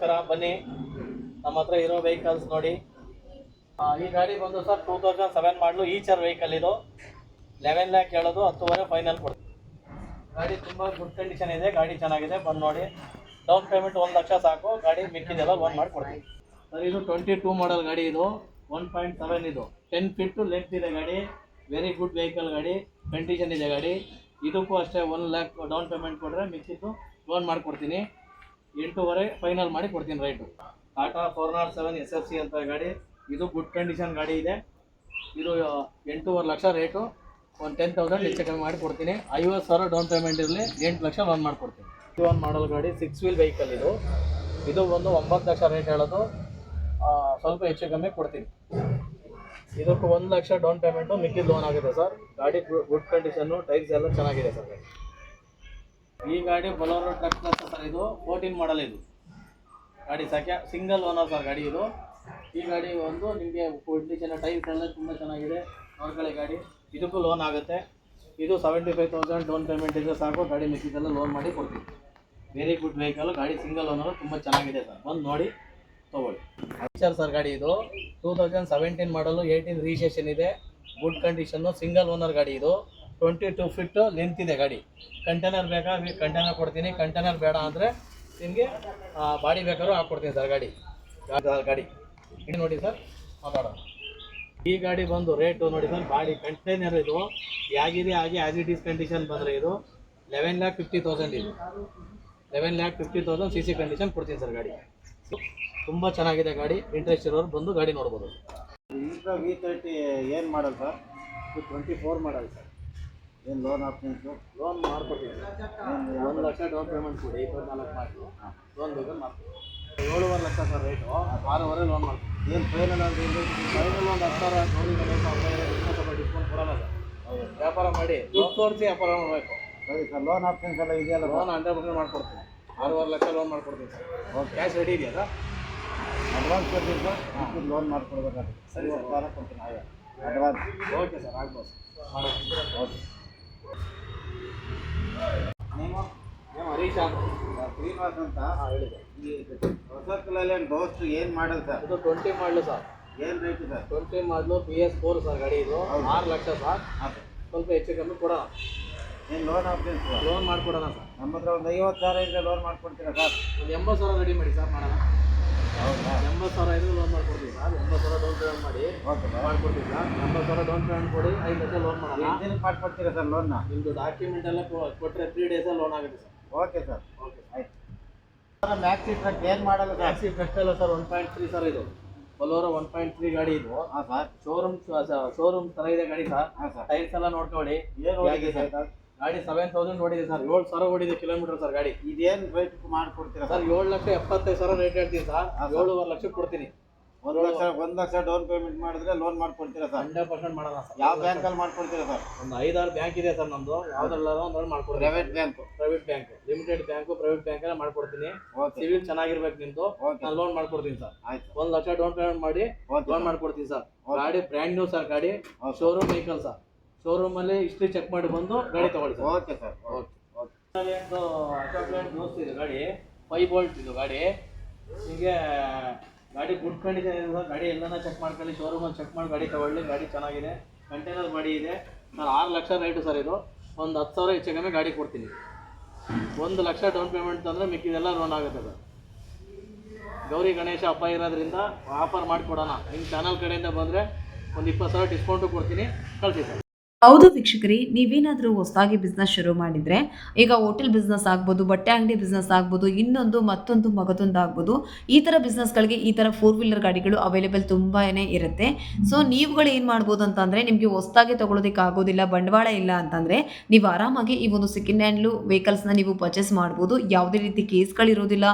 ನಮಸ್ಕಾರ, ಬನ್ನಿ. ನಮ್ಮ ಹತ್ರ ಇರೋ ವೆಹಿಕಲ್ಸ್ ನೋಡಿ. ಈ ಗಾಡಿ ಬಂದು sir two thousand seven model Eicher vehicle ಇದು. ಲೆವೆನ್ ಲ್ಯಾಕ್ ಹೇಳೋದು, ಹತ್ತುವರೆ ಫೈನಲ್ ಕೊಡ್ತೀವಿ ಗಾಡಿ ತುಂಬ ಗುಡ್ ಕಂಡೀಷನ್ ಇದೆ, ಗಾಡಿ ಚೆನ್ನಾಗಿದೆ, ಬಂದು ನೋಡಿ. ಡೌನ್ ಪೇಮೆಂಟ್ ಒಂದು ಲಕ್ಷ ಸಾಕು, ಗಾಡಿ ಮಿಕ್ಕಿದೆಲ್ಲ ಲೋನ್ ಮಾಡಿ ಕೊಡ್ತೀವಿ ಸರ್, ಇದು ಟ್ವೆಂಟಿ ಟೂ ಮಾಡಲ್ ಗಾಡಿ ಇದು ಒನ್ ಪಾಯಿಂಟ್ ಸೆವೆನ್ ಇದು. ಟೆನ್ ಫಿಟ್ಟು ಲೆಂತ್ ಇದೆ ಗಾಡಿ ವೆರಿ ಗುಡ್ ವೆಹಿಕಲ್ ಗಾಡಿ ಕಂಡೀಷನ್ ಇದೆ ಗಾಡಿ. ಇದಕ್ಕೂ ಅಷ್ಟೇ ಒನ್ ಲ್ಯಾಕ್ ಡೌನ್ ಪೇಮೆಂಟ್ ಕೊಟ್ಟರೆ ಮಿಕ್ಕಿದ್ದು ಲೋನ್ ಮಾಡಿಕೊಡ್ತೀನಿ ಎಂಟೂವರೆ ಫೈನಲ್ ಮಾಡಿ ಕೊಡ್ತೀನಿ right Tata four naught seven S F C ಅಂತ ಗಾಡಿ, ಇದು ಗುಡ್ ಕಂಡೀಷನ್ ಗಾಡಿ ಇದೆ. ಇದು ಎಂಟೂವರೆ ಲಕ್ಷ ರೇಟು ಒಂದು ಟೆನ್ ತೌಸಂಡ್ ಹೆಚ್ಚು ಕಮ್ಮಿ ಮಾಡಿ ಕೊಡ್ತೀನಿ. ಐವತ್ತು ಸಾವಿರ ಡೌನ್ ಪೇಮೆಂಟ್ ಇರಲಿ, ಎಂಟು ಲಕ್ಷ ಲೋನ್ ಮಾಡಿಕೊಡ್ತೀನಿ ಇದು ಒಂದು ಮಾಡಲ್ ಗಾಡಿ ಸಿಕ್ಸ್ ವೀಲ್ ವೆಹಿಕಲ್ ಇದು. ಇದು ಒಂದು ಒಂಬತ್ತು ಲಕ್ಷ ರೇಟ್ ಹೇಳೋದು. ಸ್ವಲ್ಪ ಹೆಚ್ಚು ಕಮ್ಮಿ ಕೊಡ್ತೀನಿ. ಇದಕ್ಕೆ ಒಂದು ಲಕ್ಷ ಡೌನ್ ಪೇಮೆಂಟು ಮಿಕ್ಕಿದ ಲೋನ್ ಆಗಿದೆ ಸರ್. ಗಾಡಿ ಗುಡ್ ಕಂಡೀಷನ್ನು ಟೈರ್ಸ್ ಎಲ್ಲ ಚೆನ್ನಾಗಿದೆ ಸರ್. ಈ ಗಾಡಿ ಬೊಲೋರೋ ಟ್ರಕ್ ಸರ್, ಇದು ಫೋರ್ಟೀನ್ ಮಾಡಲ್ ಇದು. ಗಾಡಿ ಸಖ್ಯ ಸಿಂಗಲ್ ಓನರ್ ಸರ್ ಗಾಡಿ ಇದು. ಈ ಗಾಡಿ ಒಂದು ನಿಮಗೆ ಕೊಡ್ಲಿಕ್ಕೆ ಟೈರ್ಸ್ ಎಲ್ಲ ತುಂಬ ಚೆನ್ನಾಗಿದೆ. ನೋಡ್ಕೊಳ್ಳಿ ಗಾಡಿ. ಇದಕ್ಕೂ ಲೋನ್ ಆಗುತ್ತೆ. ಇದು seventy five thousand down payment ಇದ್ದರೆ ಸಾಕು. ಗಾಡಿ ಮಿಕ್ಕಿದ್ದೆಲ್ಲ ಲೋನ್ ಮಾಡಿ ಕೊಡ್ತೀವಿ. ವೆರಿ ಗುಡ್ ವೆಹಿಕಲ್ ಗಾಡಿ ಸಿಂಗಲ್ ಓನರು ತುಂಬ ಚೆನ್ನಾಗಿದೆ ಸರ್. ಬಂದು ನೋಡಿ, ತೊಗೊಳ್ಳಿ. ಅಕ್ಷರ್ ಸರ್ ಗಾಡಿ ಇದು. Two thousand seventeen model eighteen registration ಇದೆ. ಗುಡ್ ಕಂಡೀಷನ್ನು ಸಿಂಗಲ್ ಓನರ್ ಗಾಡಿ ಇದು. ಟ್ವೆಂಟಿ ಟು ಫಿಟ್ಟು ಲೆಂತ್ ಇದೆ ಗಾಡಿ. ಕಂಟೈನರ್ ಬೇಕಾ? ಕಂಟೈನರ್ ಕೊಡ್ತೀನಿ. ಕಂಟೈನರ್ ಬೇಡ ಅಂದರೆ ನಿಮಗೆ ಬಾಡಿ ಬೇಕಾದ್ರೂ ಹಾಕ್ಕೊಡ್ತೀನಿ ಸರ್ ಗಾಡಿ. ಗಾಡಿ ಇದು ನೋಡಿ ಸರ್, ಮಾತಾಡೋಣ. ಈ ಗಾಡಿ ಬಂದು ರೇಟು ನೋಡಿ ಸರ್, ಬಾಡಿ ಕಂಟೈನರ್ ಇದು. ಯಾಗಿದೆ ಹಾಗೆ ಆಸ್ ಇಟ್ ಈಸ್ ಕಂಡೀಷನ್ ಬಂದರೆ ಇದು ಲೆವೆನ್ ಲ್ಯಾಕ್ ಫಿಫ್ಟಿ ತೌಸಂಡ್ ಇದು. Eleven lakh fifty thousand C C condition ಕೊಡ್ತೀನಿ ಸರ್ ಗಾಡಿ. ತುಂಬ ಚೆನ್ನಾಗಿದೆ ಗಾಡಿ. ಇಂಟ್ರೆಸ್ಟ್ ಇರೋರು ಬಂದು ಗಾಡಿ ನೋಡ್ಬೋದು. ವಿ ತರ್ಟಿ ಏನು model sir? Twenty four model sir. ಏನು ಲೋನ್ ಆಪ್ಷನ್ಸು ಲೋನ್ ಮಾಡ್ಕೊಡ್ತೀನಿ ಒಂದು ಲಕ್ಷ ಡೌನ್ ಪೇಮೆಂಟ್ ಕೊಡಿ ಇಪ್ಪತ್ನಾಲ್ಕು ಮಾಡಿ ಲೋನ್ ಬೇಕು ಮಾಡ್ತೀನಿ ಏಳುವರೆ ಲಕ್ಷ ಸರ್ ರೇಟು ಆರೂವರೆ ಲೋನ್ ಮಾಡ್ತೀನಿ ಏನು ಫೈನಲ್ ಆಗಿ ಫೈನಲ್ ಒಂದು ಹತ್ತು ಸಾವಿರ ಇನ್ನೂ ಸ್ವಲ್ಪ ಡಿಸ್ಕೌಂಟ್ ಕೊಡಲ್ಲ ಸರ್ ವ್ಯಾಪಾರ ಮಾಡಿ ದುಡ್ಡು ತೋರಿಸಿ ವ್ಯಾಪಾರ ಮಾಡಬೇಕು. ಸರಿ ಸರ್ ಲೋನ್ ಆಪ್ಷನ್ಸ್ ಎಲ್ಲ ಇದೆಯಲ್ಲ ಲೋನ್ ಹಂಡ್ರೆಡ್ ಪರ್ಸೆಂಟ್ ಮಾಡ್ಕೊಡ್ತೀನಿ. ಆರೂವರೆ ಲಕ್ಷ ಲೋನ್ ಮಾಡ್ಕೊಡ್ತೀನಿ ಸರ್ ಓಕೆ ಕ್ಯಾಶ್ ರೆಡಿ ಇದೆಯಾ ಸರ್ ಅಡ್ವಾನ್ಸ್ ಕೊಡ್ತೀವಿ ಸರ್ ಲೋನ್ ಮಾಡ್ಕೊಡ್ಬೇಕಾಗುತ್ತೆ. ಸರಿ ಸರ್. ಕೊಡ್ತೀನಿ. ಅಡ್ವಾನ್ಸ್ ಓಕೆ ಸರ್ ಆಗ್ಬೋದು. ಸರ್ ಓಕೆ ಶ್ರೀನಿವಾಸ್ ಅಂತ? ಹಾಂ ಹೇಳಿ. ಸರ್ ಈ ಹೊಸ ಕಲಲ್ಲಿ ದೋಸ್ತು ಏನು ಸರ್? ಇದು ಟ್ವೆಂಟಿ ಮಾಡಲು ಸರ್. ಏನು rate sir? Twenty model P S four sir ಗಾಡಿ ಇದು. ಆರು ಲಕ್ಷ ಸರ್. ಸ್ವಲ್ಪ ಹೆಚ್ಚು ಕಮ್ಮಿ ಕೊಡೋಣ. ಏನು ಲೋನ್ ಸರ್? ಲೋನ್ ಮಾಡಿಕೊಡೋಣ ಸರ್. ನಮ್ಮ ಹತ್ರ ಒಂದು ಐವತ್ತು ಸಾವಿರ ಇದ್ರೆ ಲೋನ್ ಮಾಡ್ಕೊಡ್ತೀರಾ ಸರ್? ಒಂದು ಎಂಬತ್ತು ಸಾವಿರ ರೆಡಿ ಮಾಡಿ ಸರ್ ಮಾಡೋಣ. ಎಂಬತ್ತು ಸಾವಿರ ಲೋನ್ ಮಾಡ್ಕೊಡ್ತೀವಿ. ಸರ್ ಎಂಬತ್ತು ಸಾವಿರ ಡೌನ್ ಪೇಮೆಂಟ್ ಮಾಡಿ ಓಕೆ ಸರ್ ಮಾಡ್ಕೊಡ್ತೀವಿ ಸರ್. ಎಂಬತ್ತು ಸಾವಿರ ಡೌನ್ ಪೇಮೆಂಟ್ ಕೊಡಿ ಐದು ಲಕ್ಷ ಲೋನ್ ಮಾಡೋಣ. ಎಷ್ಟು ದಿನಕ್ಕೆ ಮಾಡ್ಕೊಡ್ತೀರಾ ಸರ್ ಲೋನ್ನ ನಿಮ್ಮದು ಡಾಕ್ಯುಮೆಂಟ್ ಎಲ್ಲ ಕೊಟ್ಟರೆ ತ್ರೀ ಡೇಸಲ್ಲಿ ಲೋನ್ ಆಗುತ್ತೆ ಸರ್. Okay sir. ಓಕೆ ಆಯ್ತು. ಸರ್ ಮ್ಯಾಕ್ಸಿ ಟ್ರಕ್ ಏನು ಮಾಡಲ್ಲ ಮ್ಯಾಕ್ಸಿ ಅಲ್ಲ sir one point three sir ಇದು. ಬಲೋರೋ ಒನ್ ಪಾಯಿಂಟ್ ತ್ರೀ ಗಾಡಿ ಇದು. ಹಾಂ ಸರ್. ಶೋರೂಮ್ ಶೋರೂಮ್ ಥರ ಇದೆ ಗಾಡಿ ಸರ್. ಟೈರ್ಸ್ ಎಲ್ಲ ನೋಡ್ಕೊಳ್ಳಿ ಏನು ಸರ್? ಗಾಡಿ ಸೆವೆನ್ ತೌಸಂಡ್ ಓಡಿದೆ ಸರ್ ಏಳು ಸಾವಿರ ಓಡಿದೆ ಕಿಲೋಮೀಟರ್ ಸರ್ ಗಾಡಿ. ಇದೇನು ರೇಟ್ ಮಾಡ್ಕೊಡ್ತೀರಾ ಸರ್ ಏಳು ಲಕ್ಷ ಎಪ್ಪತ್ತೈದು ಸಾವಿರ ರೇಟ್ ಹೇಳ್ತೀನಿ ಸರ್. ಏಳುವರೆ ಲಕ್ಷಕ್ಕೆ ಕೊಡ್ತೀನಿ. ಒಂದು ಲಕ್ಷ ಒಂದು ಲಕ್ಷ ಡೌನ್ ಪೇಮೆಂಟ್ ಮಾಡಿದ್ರೆ ಲೋನ್ ಮಾಡ್ಕೊಡ್ತೀರಾ ಸರ್ ಹಂಡ್ರೆಡ್ ಪರ್ಸೆಂಟ್ ಮಾಡೋಣ ಸರ್ ಯಾವ ಬ್ಯಾಂಕಲ್ಲಿ ಮಾಡ್ಕೊಡ್ತೀರಾ ಸರ್ ಒಂದು ಐದಾರು ಬ್ಯಾಂಕ್ ಇದೆ ಸರ್ ನಮ್ಮದು ಯಾವ್ದ್ರಲ್ಲಾದ್ರೂ ಲೋನ್ ಮಾಡ್ಕೊಡ್ತೀನಿ private bank private bank limited bank private ಬ್ಯಾಂಕೆಲ್ಲ ಮಾಡ್ಕೊಡ್ತೀನಿ. ಸಿವಿಲ್ ಚೆನ್ನಾಗಿರ್ಬೇಕು ನಿಮ್ದು. ಓಕೆ ನಾನು ಲೋನ್ ಮಾಡ್ಕೊಡ್ತೀನಿ ಸರ್ ಆಯ್ತು. ಒಂದು ಲಕ್ಷ ಡೌನ್ ಪೇಮೆಂಟ್ ಮಾಡಿ ಲೋನ್ ಮಾಡ್ಕೊಡ್ತೀನಿ ಸರ್. ಗಾಡಿ ಬ್ರ್ಯಾಂಡ್ ನ್ಯೂ ಸರ್ ಗಾಡಿ. ಶೋರೂಮ್ ವೆಹಿಕಲ್ ಸರ್ ಶೋರೂಮ್ ಅಲ್ಲಿ ಹಿಸ್ಟ್ರಿ ಚೆಕ್ ಮಾಡಿ ಬಂದು ಗಾಡಿ ತಗೊಳ್ಳಿ sir okay sir okay okay. ನೋಡ್ತಿದ್ದೀವಿ ದೋಸ್ತ್ ಇದು ಗಾಡಿ. ಫೈವ್ ಬೋಲ್ಟ್ ಇದು ಗಾಡಿ. ಹೀಗೆ ಗಾಡಿ ಗುಡ್ ಕಂಡೀಷನ್ ಇದೆ ಸರ್ ಗಾಡಿ ಎಲ್ಲನ ಚೆಕ್ ಮಾಡ್ಕೊಳ್ಳಿ ಶೋರೂಮಲ್ಲಿ ಚೆಕ್ ಮಾಡಿ ಗಾಡಿ ತಗೊಳ್ಳಿ ಗಾಡಿ ಚೆನ್ನಾಗಿದೆ. ಕಂಟೈನರ್ ಮಾಡಿ ಇದೆ. ಸರ್ ಆರು ಲಕ್ಷ ರೇಟು ಸರ್ ಇದು. ಒಂದು ಹತ್ತು ಸಾವಿರ ಹೆಚ್ಚು ಕಮ್ಮಿ ಗಾಡಿ ಕೊಡ್ತೀನಿ. ಒಂದು ಲಕ್ಷ ಡೌನ್ ಪೇಮೆಂಟ್ ಅಂದರೆ ಮಿಕ್ಕಿದೆಲ್ಲ ಲೋನ್ ಆಗುತ್ತೆ ಸರ್. ಗೌರಿ ಗಣೇಶ ಹಬ್ಬ ಇರೋದ್ರಿಂದ ಆಫರ್ ಮಾಡಿಕೊಡೋಣ. ನಿಮ್ಮ ಚಾನಲ್ ಕಡೆಯಿಂದ ಬಂದರೆ ಒಂದು ಇಪ್ಪತ್ತು ಸಾವಿರ ಡಿಸ್ಕೌಂಟು ಕೊಡ್ತೀನಿ. ಕಳಿಸಿ ಸರ್. ಹೌದು ವೀಕ್ಷಕರಿ, ನೀವೇನಾದರೂ ಹೊಸದಾಗಿ ಬಿಸ್ನೆಸ್ ಶುರು ಮಾಡಿದರೆ, ಈಗ ಹೋಟೆಲ್ ಬಿಸ್ನೆಸ್ ಆಗ್ಬೋದು, ಬಟ್ಟೆ ಅಂಗಡಿ ಬಿಸ್ನೆಸ್ ಆಗ್ಬೋದು, ಇನ್ನೊಂದು ಮತ್ತೊಂದು ಮಗದೊಂದು ಆಗ್ಬೋದು ಈ ಥರ ಬಿಸ್ನೆಸ್ಗಳಿಗೆ ಈ ಥರ ಫೋರ್ ವೀಲರ್ ಗಾಡಿಗಳು ಅವೈಲೇಬಲ್ ತುಂಬಾ ಇರುತ್ತೆ. ಸೊ ನೀವುಗಳು ಏನು ಮಾಡ್ಬೋದು ಅಂತಂದರೆ, ನಿಮಗೆ ಹೊಸದಾಗಿ ತೊಗೊಳೋದಕ್ಕೆ ಆಗೋದಿಲ್ಲ, ಬಂಡವಾಳ ಇಲ್ಲ ಅಂತಂದರೆ, ನೀವು ಆರಾಮಾಗಿ ಈ ಒಂದು ಸೆಕೆಂಡ್ ಹ್ಯಾಂಡ್ಲು ವೆಹಿಕಲ್ಸ್ನ ನೀವು ಪರ್ಚೇಸ್ ಮಾಡ್ಬೋದು. ಯಾವುದೇ ರೀತಿ ಕೇಸ್ಗಳಿರೋದಿಲ್ಲ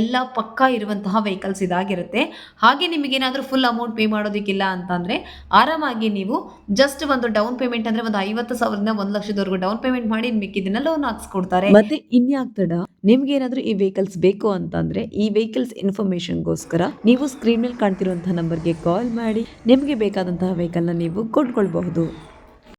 ಎಲ್ಲ ಪಕ್ಕಾ ಇರುವಂತಹ ವೆಹಿಕಲ್ಸ್ ಇದಾಗಿರುತ್ತೆ. ಹಾಗೆ ನಿಮಗೇನಾದರೂ ಫುಲ್ ಅಮೌಂಟ್ ಪೇ ಮಾಡೋದಕ್ಕಿಲ್ಲ ಅಂತಂದರೆ, ಆರಾಮಾಗಿ ನೀವು ಜಸ್ಟ್ ಒಂದು ಡೌನ್ ಪೇಮೆಂಟ್ ಅಂದ್ರೆ ಒಂದು ಐವತ್ತು ಸಾವಿರದಿಂದ ಒಂದ್ ಲಕ್ಷದವರೆಗೂ ಡೌನ್ ಪೇಮೆಂಟ್ ಮಾಡಿ ಮಿಕ್ಕಿದ್ನ ಲೋನ್ ಹಾಕ್ಸ್ಕೊಡ್ತಾರೆ. ಮತ್ತೆ ಇನ್ಯಾಕ್ ತಡ ನಿಮ್ಗೆ ಏನಾದ್ರೂ ಈ ವೆಹಿಕಲ್ಸ್ ಬೇಕು ಅಂತಂದ್ರೆ ಈ ವೆಹಿಕಲ್ಸ್ ಇನ್ಫಾರ್ಮೇಶನ್ಗೋಸ್ಕರ ನೀವು ಸ್ಕ್ರೀನ್ ಮೇಲೆ ಕಾಣ್ತಿರುವಂತಹ ನಂಬರ್ಗೆ ಕಾಲ್ ಮಾಡಿ. ನಿಮ್ಗೆ ಬೇಕಾದಂತಹ ವೆಹಿಕಲ್ನ ನೀವು ಕೊಂಡ್ಕೊಳ್ಬಹುದು.